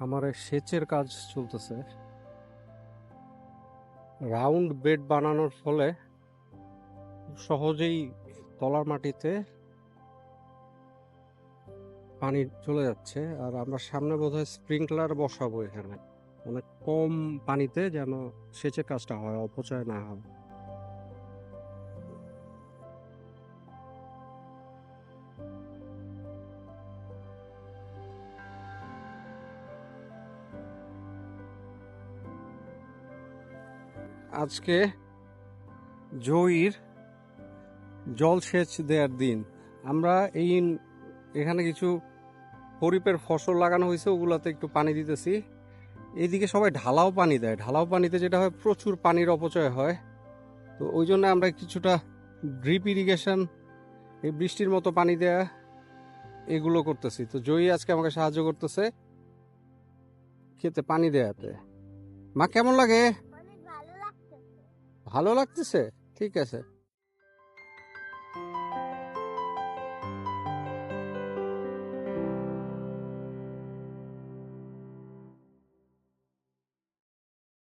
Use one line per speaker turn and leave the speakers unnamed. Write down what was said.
এই সেচের কাজ চলতেছে। রাউন্ড বেড বানানোর ফলে সহজেই তলার মাটিতে পানি চলে যাচ্ছে আর আমরা সামনে বোধহয় স্প্রিংকলার বসাবো এখানে। অনেক কম পানিতে যেন সেচের কাজটা হয়, অপচয় না হয়। আজকে জয়ীর জলসেচ দেওয়ার দিন। আমরা এই এখানে কিছু খরিপের ফসল লাগানো হয়েছে, ওগুলাতে একটু পানি দিতেছি। এইদিকে সবাই ঢালাও পানি দেয়। ঢালাও পানিতে যেটা হয়, প্রচুর পানির অপচয় হয়। তো ওই জন্য আমরা কিছুটা ড্রিপ ইরিগেশন, এই বৃষ্টির মতো পানি দেয়া, এগুলো করতেছি। তো জয়ী আজকে আমাকে সাহায্য করতেছে খেতে পানি দেয়াতে। মা, কেমন লাগে? ভালো লাগতেছে? ঠিক আছে।